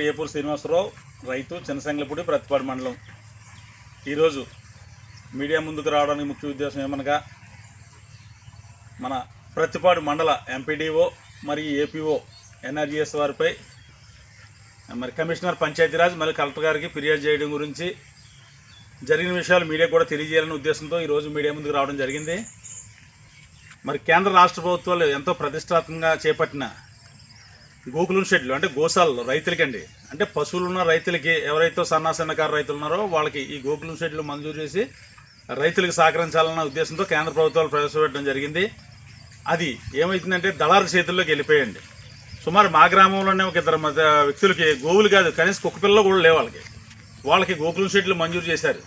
రియపూర్ శ్రీనివాసరావు రైతు చిన్నసంగలపూడి ప్రతిపాడు మండలం. ఈరోజు మీడియా ముందుకు రావడానికి ముఖ్య ఉద్దేశం ఏమనగా మన ప్రతిపాడు మండల ఎంపీడీఓ మరియు ఏపీఓ ఎన్ఆర్జీఎస్ వారిపై మరి కమిషనర్ పంచాయతీరాజ్ మరియు కలెక్టర్ గారికి ఫిర్యాదు చేయడం గురించి జరిగిన విషయాలు మీడియా కూడా తెలియజేయాలనే ఉద్దేశంతో ఈరోజు మీడియా ముందుకు రావడం జరిగింది. మరి కేంద్ర రాష్ట్ర ప్రభుత్వాలు ఎంతో ప్రతిష్టాత్మకంగా చేపట్టిన గోకులం షెడ్లు అంటే గోశాలలో రైతులకండి. అంటే పశువులు ఉన్న రైతులకి ఎవరైతే సన్నా సన్నకారు రైతులు ఉన్నారో వాళ్ళకి ఈ గోకులం షెడ్లు మంజూరు చేసి రైతులకు సహకరించాలన్న ఉద్దేశంతో కేంద్ర ప్రభుత్వాలు ప్రవేశపెట్టడం జరిగింది. అది ఏమవుతుందంటే దళారు చేతుల్లోకి వెళ్ళిపోయండి. సుమారు మా గ్రామంలోనే ఒక ఇద్దరు మధ్య వ్యక్తులకి గోవులు కాదు కనీసం కుక్క పిల్లలు కూడా లేవు వాళ్ళకి. వాళ్ళకి గోకులం షెడ్లు మంజూరు చేశారు.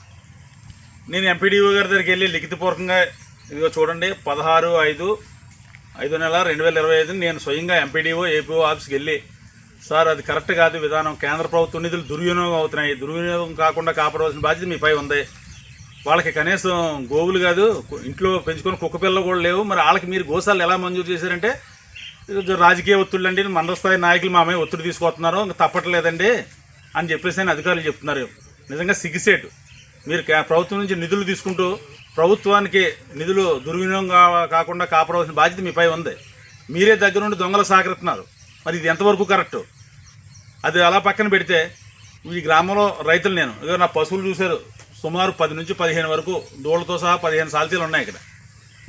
నేను ఎంపీడీఓ గారి దగ్గరికి వెళ్ళి లిఖితపూర్వకంగా ఇదిగో చూడండి పదహారు ఐదు ఐదు నెల రెండు వేల ఇరవై ఐదు నేను స్వయంగా ఎంపీడీఓ ఏపీఓ ఆఫీస్కి వెళ్ళి సార్ అది కరెక్ట్ కాదు విధానం. కేంద్ర ప్రభుత్వ నిధులు దుర్వినియోగం అవుతున్నాయి. దుర్వినియోగం కాకుండా కాపాడవలసిన బాధ్యత మీపై ఉంది. వాళ్ళకి కనీసం గోవులు కాదు ఇంట్లో పెంచుకొని కుక్క పిల్లలు కూడా లేవు. మరి వాళ్ళకి మీరు గోశాలు ఎలా మంజూరు చేశారంటే రాజకీయ ఒత్తిళ్ళు అండి. మండల స్థాయి నాయకులు మా అమ్మాయి ఒత్తిడి తీసుకొస్తున్నారు ఇంకా తప్పట్లేదండి అని చెప్పేసి అధికారులు చెప్తున్నారు. నిజంగా సిగ్గుసేటు మీరు కే- ప్రభుత్వం నుంచి నిధులు తీసుకుంటూ ప్రభుత్వానికి నిధులు దుర్వినియోగం కాకుండా కాపాడవలసిన బాధ్యత మీపై ఉంది. మీరే దగ్గర నుండి దొంగలు సహకరిస్తున్నారు. మరి ఇది ఎంతవరకు కరెక్టు? అది అలా పక్కన పెడితే ఈ గ్రామంలో రైతులు నేను ఇక నా పశువులు చూశారు. సుమారు పది నుంచి పదిహేను వరకు దూడలతో సహా పదిహేను సాల్తీలు ఉన్నాయి ఇక్కడ.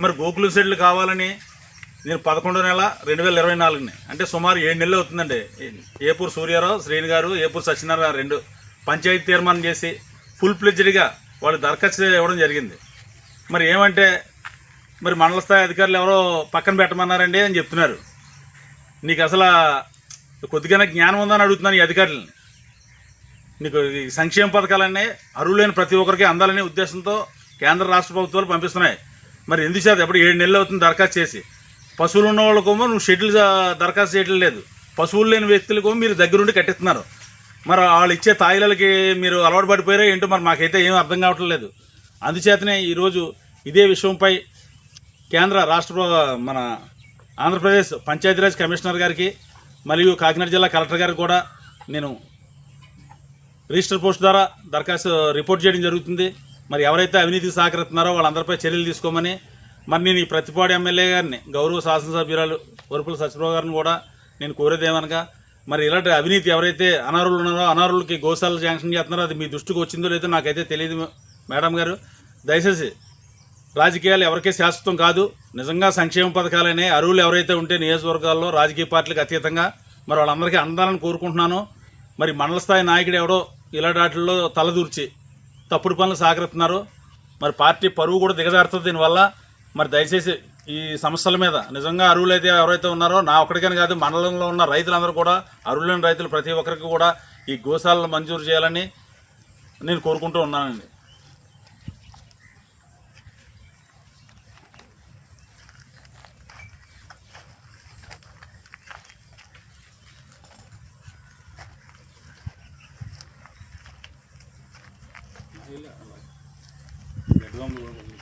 మరి గోకులు సెడ్లు కావాలని నేను పదకొండో నెల రెండు వేల ఇరవై నాలుగుని అంటే సుమారు ఏడు నెలలు అవుతుందండి. ఏపూర్ సూర్యారావు శ్రేణి గారు ఏపూర్ సత్యనారాయణ రెండు పంచాయతీ తీర్మానం చేసి ఫుల్ ప్లెజ్డ్గా వాళ్ళు దరఖాస్తు ఇవ్వడం జరిగింది. మరి ఏమంటే మరి మండల స్థాయి అధికారులు ఎవరో పక్కన పెట్టమన్నారండి అని చెప్తున్నారు. నీకు అసలు కొద్దిగానే జ్ఞానం ఉందని అడుగుతున్నాను ఈ అధికారులని. నీకు ఈ సంక్షేమ పథకాలన్నీ అర్హులైన ప్రతి ఒక్కరికి అందాలనే ఉద్దేశంతో కేంద్ర రాష్ట్ర ప్రభుత్వాలు పంపిస్తున్నాయి. మరి ఎందుకు చేత ఎప్పుడు ఏడు నెలలు అవుతుంది దరఖాస్తు చేసి. పశువులు ఉన్న వాళ్ళకేమో నువ్వు షెడ్యూల్ దరఖాస్తు చేయడం లేదు. పశువులు లేని వ్యక్తులకు మీరు దగ్గరుండి కట్టిస్తున్నారు. మరి వాళ్ళు ఇచ్చే తాయిలకి మీరు అలవాటు పడిపోయారో ఏంటో మరి మాకైతే ఏం అర్థం కావట్లేదు. అందుచేతనే ఈరోజు ఇదే విషయంపై కేంద్ర రాష్ట్ర మన ఆంధ్రప్రదేశ్ పంచాయతీరాజ్ కమిషనర్ గారికి మరియు కాకినాడ జిల్లా కలెక్టర్ గారికి కూడా నేను రిజిస్టర్ పోస్ట్ ద్వారా దరఖాస్తు రిపోర్ట్ చేయడం జరుగుతుంది. మరి ఎవరైతే అవినీతికి సహకరిస్తున్నారో వాళ్ళందరిపై చర్యలు తీసుకోమని మరి నేను ఈ ప్రతిపాడు ఎమ్మెల్యే గారిని గౌరవ శాసనసభ్యురాలు వరుపుల సత్యప్రభు గారిని కూడా నేను కోరేదేమనగా మరి ఇలాంటి అవినీతి ఎవరైతే అనారులు ఉన్నారో అనారులకి గోశాల శాంక్షన్ చేస్తున్నారో అది మీ దృష్టికి వచ్చిందో లేదో నాకైతే తెలియదు మేడం గారు దయచేసి రాజకీయాలు ఎవరికీ శాశ్వతం కాదు. నిజంగా సంక్షేమ పథకాలనే అరువులు ఎవరైతే ఉంటే నియోజకవర్గాల్లో రాజకీయ పార్టీలకు అతీతంగా మరి వాళ్ళందరికీ అందాలని కోరుకుంటున్నాను. మరి మండల స్థాయి నాయకుడు ఎవడో ఇలాంటి వాటిల్లో తలదూర్చి తప్పుడు పనులు సాగరిస్తున్నారు. మరి పార్టీ పరువు కూడా దిగజారుతుంది దీనివల్ల. మరి దయచేసి ఈ సమస్యల మీద నిజంగా అరువులు అయితే ఎవరైతే ఉన్నారో నా ఒక్కడికని కాదు మండలంలో ఉన్న రైతులందరూ కూడా అరువులైన రైతులు ప్రతి ఒక్కరికి కూడా ఈ గోశాలను మంజూరు చేయాలని నేను కోరుకుంటూ ఉన్నానండి. Let's go.